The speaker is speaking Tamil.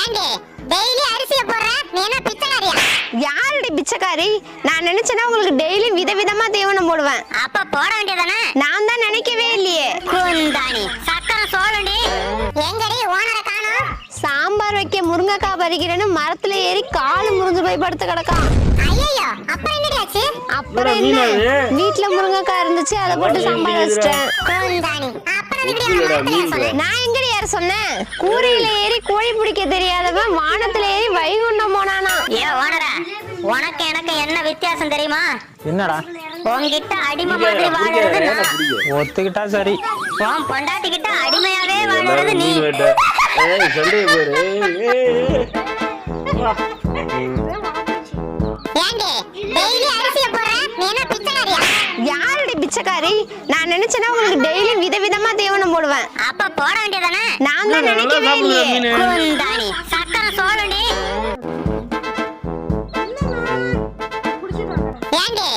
ஏண்டி டெய்லி அரிசிய போடுற? நீ என்ன பிச்சைக்காரியா? யாருடைய பிச்சைக்காரி? நான் நினைச்சேன்னா உங்களுக்கு டெய்லி விதவிதமா தீவனம் போடுவேன். அப்ப போட வேண்டியதானே? நான் தான் நினைக்கவே இல்லையே. குந்தாணி சக்கரை சோளுண்டி எங்கடி ஓனரை காணோம்? சாம்பார் வைக்க முருங்கைக்காய் பறிக்கிறேன்னு மரத்துல ஏறி காலு முறிஞ்சு போய் படுத்து கிடக்கான். ஐயோ அப்புறம் என்னடி ஆச்சு அப்புறம் என்ன? வீட்ல முருங்கைக்காய் இருந்துச்சு அதை போட்டு சாம்பார் எங்க வச்சிட்டேன். குந்தாணி அப்புறம் நான் எங்கடி யார சொன்னேன். கூரையில ஏறி கோழி பிடிக்க தெரியாதவன் வானத்துல ஏறி வைகுண்டம் போனானா? ஏ ஓனரா உனக்கு எனக்கு என்ன வித்தியாசம் தெரியுமா? என்னடா? உன்கிட்ட அடிமை மாதிரி வாழுறது நான். ஒத்துக்கிட்டா சரி. உன் பொண்டாட்டி கிட்ட அடிமையாவே வாழுறது நீ. ஏய் பாரு டெய்லி அரிசிய என்ன பிச்சைக்காரியா? யாருடைய பிச்சைக்காரி? நான் நினைச்சேன்னா உங்களுக்கு டெய்லி விதவிதமா தீவனம் போடுவேன் அப்ப போட வேண்டியதானே? நான் தான் நினைக்கவே இல்லையே. குந்தாணி. சக்கரை சோளுண்டி ஏண்டி